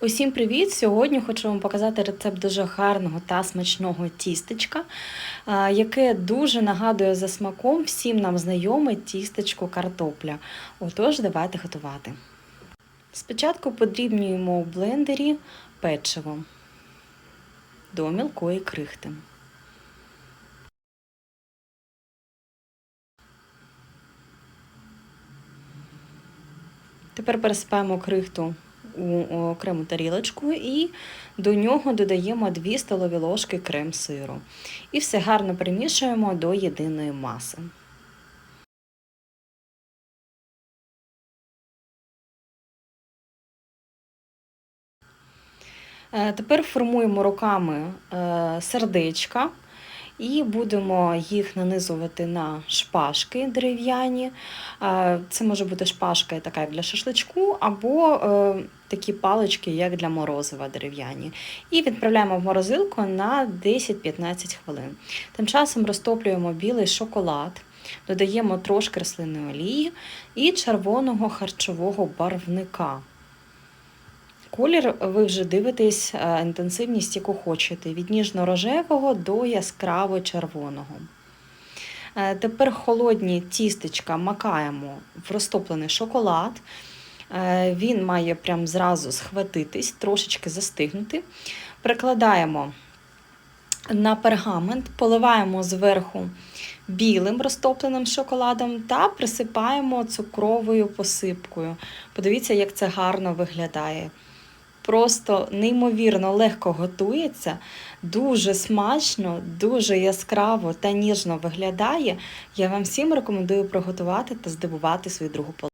Усім привіт! Сьогодні хочу вам показати рецепт дуже гарного та смачного тістечка, яке дуже нагадує за смаком всім нам знайоме тістечко картопля. Отож, давайте готувати. Спочатку подрібнюємо у блендері печиво до мілкої крихти. Тепер пересипаємо крихту у окрему тарілочку і до нього додаємо 2 столові ложки крем-сиру. І все гарно перемішуємо до єдиної маси. Е, Тепер формуємо руками е, сердечка і будемо їх нанизувати на шпажки дерев'яні. Це може бути шпажка така як для шашличку, або е, такі палички, як для морозива дерев'яні. І відправляємо в морозилку на 10-15 хвилин. Тим часом розтоплюємо білий шоколад. Додаємо трошки рослинної олії і червоного харчового барвника. Колір ви вже дивитесь е, інтенсивність, яку хочете, від ніжно-рожевого до яскраво-червоного. Е, Тепер холодні тістечка макаємо в розтоплений шоколад. Е, Він має прям зразу схватитись, трошечки застигнути. Прикладаємо на пергамент, поливаємо зверху білим розтопленим шоколадом та присипаємо цукровою посипкою. Подивіться, як це гарно виглядає. Просто неймовірно легко готується, дуже смачно, дуже яскраво та ніжно виглядає. Я вам всім рекомендую приготувати та здивувати свою другу половину.